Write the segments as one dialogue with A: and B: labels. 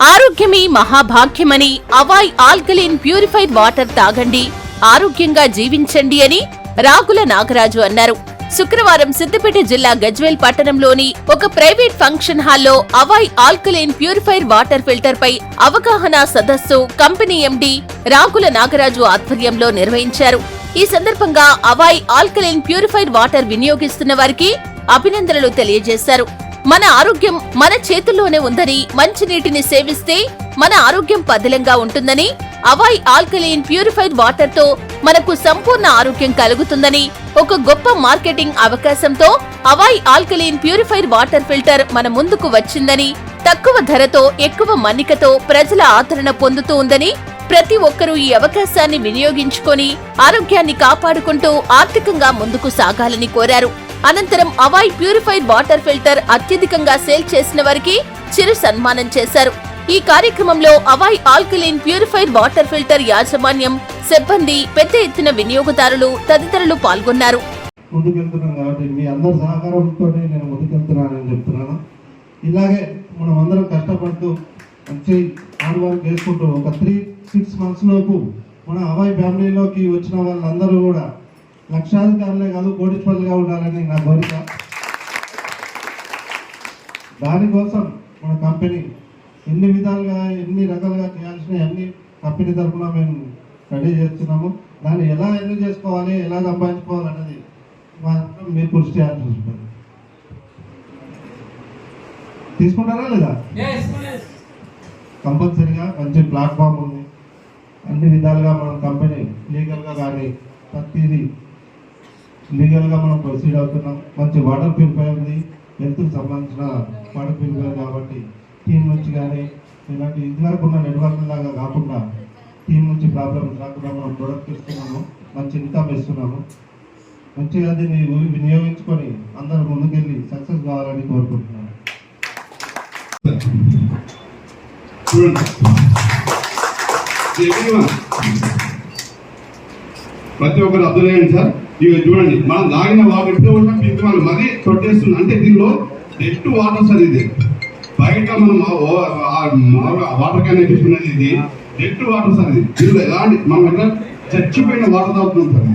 A: ఆరోగ్యమే మహాభాగ్యమని అవాయ్ ఆల్కలీన్ ప్యూరిఫైడ్ వాటర్ తాగండి ఆరోగ్యంగా జీవించండి అని రాగుల నాగరాజు అన్నారు. శుక్రవారం సిద్దిపేట జిల్లా గజ్వేల్ పట్టణంలోని ఒక ప్రైవేట్ ఫంక్షన్ హాల్లో అవాయ్ ఆల్కలైన్ ప్యూరిఫైడ్ వాటర్ ఫిల్టర్ పై అవగాహన సదస్సు కంపెనీ ఎండి రాకుల నాగరాజు ఆధ్వర్యంలో నిర్వహించారు. ఈ సందర్భంగా అవాయ్ ఆల్కలైన్ ప్యూరిఫైడ్ వాటర్ వినియోగిస్తున్న వారికి అభినందనలు తెలియజేశారు. మన ఆరోగ్యం మన చేతుల్లోనే ఉందని మంచినీటిని సేవిస్తే మన ఆరోగ్యం పదిలంగా ఉంటుందని అవాయ్ ఆల్కలీన్ ప్యూరిఫైడ్ వాటర్తో మనకు సంపూర్ణ ఆరోగ్యం కలుగుతుందని ఒక గొప్ప మార్కెటింగ్ అవకాశంతో అవాయ్ ఆల్కలీన్ ప్యూరిఫైడ్ వాటర్ ఫిల్టర్ మన ముందుకు వచ్చిందని తక్కువ ధరతో ఎక్కువ మన్నికతో ప్రజల ఆదరణ పొందుతూ ఉందని ప్రతి ఒక్కరూ ఈ అవకాశాన్ని వినియోగించుకొని ఆరోగ్యాన్ని కాపాడుకుంటూ ఆర్థికంగా ముందుకు సాగాలని కోరారు. అనంతరం అవాయ్ ప్యూరిఫైడ్ వాటర్ ఫిల్టర్ అత్యధికంగా సేల్ చేసిన వారికి చిరు సన్మానం చేశారు. ఈ కార్యక్రమంలో అవాయ్ ఆల్కలీన్ ప్యూరిఫైడ్ వాటర్ ఫిల్టర్ యాజమాన్యం సిబ్బంది పెద్ద ఎత్తున వినియోగదారులు తదితరులు పాల్గొన్నారు.
B: ముందుకెళ్తున్నాం కాబట్టి మీ అందరి సహకారంతోనే నేను ముందుకెళ్తున్నానని చెప్తున్నాను. ఇలాగే మనం అందరం కష్టపడుతూ మంచి హార్డ్ వర్క్ చేసుకుంటూ ఒక త్రీ సిక్స్ మంత్స్ లోపు మన అవాయ్ ఫ్యామిలీలోకి వచ్చిన వాళ్ళందరూ కూడా లక్షాధికారులే కాదు కోటీశ్వరులుగా ఉండాలని నా కోరిక. దానికోసం మన కంపెనీ ఎన్ని విధాలుగా ఎన్ని రకాలుగా చేయాల్సిన అన్ని కంపెనీ తరఫున మేము రెడీ చేస్తున్నాము. దాన్ని ఎలా ఎన్ని చేసుకోవాలి ఎలా సంపాదించుకోవాలి అనేది మాత్రం మీరు కృషి చేయాల్సి ఉంటుంది తీసుకుంటారా లేదా? కంపల్సరీగా మంచి ప్లాట్ఫామ్ ఉంది. అన్ని విధాలుగా మన కంపెనీ లీగల్గా కానీ ప్రతిదీ లీగల్గా మనం ప్రొసీడ్ అవుతున్నాం మంచి వాటర్ ప్యూరిఫై ఉంది. హెల్త్కి సంబంధించిన వాటర్ ప్యూరిఫై కాబట్టి టీం నుంచి కానీ ఇలాంటి ఇదివరకు ఉన్న నెట్వర్క్ లాగా కాకుండా టీం నుంచి ప్రాబ్లమ్స్ రాకుండా మనం ప్రొడక్ట్ ఇస్తున్నాము మంచి ఇన్కమ్ ఇస్తున్నాము. మంచిగా దీన్ని వినియోగించుకొని అందరూ ముందుకెళ్ళి సక్సెస్ కావాలని కోరుకుంటున్నాను.
C: ప్రతి ఒక్కరు అర్థం చేయండి సార్. ఇవి చూడండి మనం తాగిన వాటర్ కూడా పింక్ వాళ్ళు మరీ తొట్టేస్తుంది. అంటే దీనిలో డెస్ట్ వాటర్ సార్ ఇది బయట మనం వాటర్ క్యాన్ తీసుకున్నది ఇది డెస్ట్ వాటర్ సార్ ఇది దీనిలో ఎలాంటి మనం ఎట్లా చచ్చిపోయిన వాటర్ తాగుతున్నాం సార్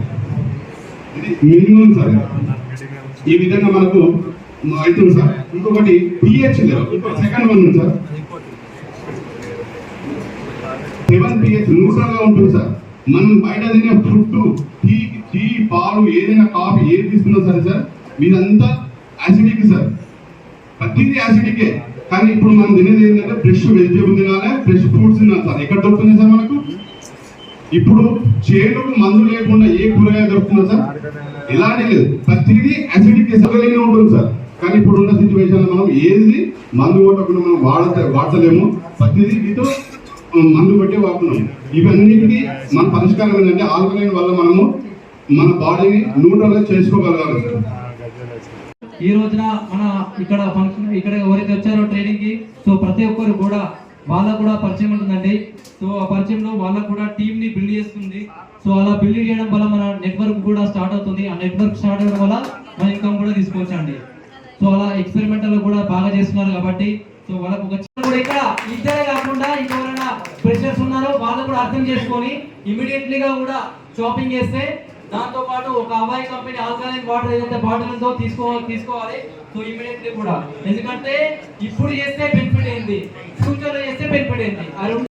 C: ఇది మినిమం సార్ ఈ విధంగా మనకు అవుతుంది సార్. ఇంకొకటి పిహెచ్ లెవెల్ ఇంకొక సెకండ్ వన్ ఉంది సార్. సెవెన్ పిహెచ్ న్యూట్రల్గా ఉంటుంది సార్. మనం బయట తినే ఫుడ్ టీ టీ పాలు ఏదైనా కాఫీ ఏది తీసుకున్నా సరే సార్ మీదంతా యాసిడిక్ సార్. ప్రతిదీ యాసిడికే కానీ ఇప్పుడు మనం తినేది ఏంటంటే ఫ్రెష్ వెజిటేబుల్ తినాలి ఫ్రెష్ ఫ్రూట్స్ తినాలి సార్. ఎక్కడ దొరుకుతుంది సార్ మనకు? ఇప్పుడు చేనుకు మందు లేకుండా ఏ కూరగాయ దొరుకుతుందా సార్? ఇలాంటి లేదు. ప్రతిదీ యాసిడిక్ సగలైన ఉంటుంది సార్. కానీ ఇప్పుడు ఉన్న సిచ్యువేషన్ మనం ఏది మందు కొట్టకుండా మనం వాడత వాడతలేము. ప్రతిదీ మీతో మందు కొట్టే వాడుతున్నాం. ఇవన్నిటికీ మన పరిష్కారం ఏంటంటే ఆల్కలైన్ వల్ల మనము మన బాడీని న్యూట్రల్ చేసుకోగలగాలి. సార్
D: ఈ రోజున మన ఇక్కడ ఫంక్షన్ ఇక్కడ ఎవరైతే వచ్చారో ట్రైనింగ్కి సో ప్రతి ఒక్కరు కూడా వాళ్ళకు కూడా పరిచయం ఉంటుందండి. సో ఆ పరిచయంలో వాళ్ళకు కూడా టీమ్ని బిల్డ్ చేస్తుంది. సో అలా బిల్డ్ చేయడం వల్ల మన నెట్వర్క్ కూడా స్టార్ట్ అవుతుంది. ఆ నెట్వర్క్ స్టార్ట్ అవడం వల్ల మన ఇన్కమ్ కూడా తీసుకోవచ్చండి. సో అలా ఎక్స్పెరిమెంటల్ కూడా బాగా చేస్తున్నారు కాబట్టి సో వాళ్ళకు ఒక చిన్న కూడా ఇక్కడ ఇద్దరే కాకుండా ఇంకెవరైనా ప్రెషర్స్ ఉన్నారో వాళ్ళు కూడా అర్థం చేసుకొని ఇమీడియట్లీగా కూడా షాపింగ్ చేస్తే దాంతో పాటు ఒక అబ్బాయి కంపెనీ ఆల్కలైన్ వాటర్ ఏదైతే బాటిల్ ఉందో తీసుకోవాలి తీసుకోవాలి. సో ఇమీడియట్లీ కూడా. ఎందుకంటే ఇప్పుడు చేస్తే బెనిఫిట్ ఏంది? ఫ్యూచర్లో చేస్తే బెనిఫిట్ ఏంది?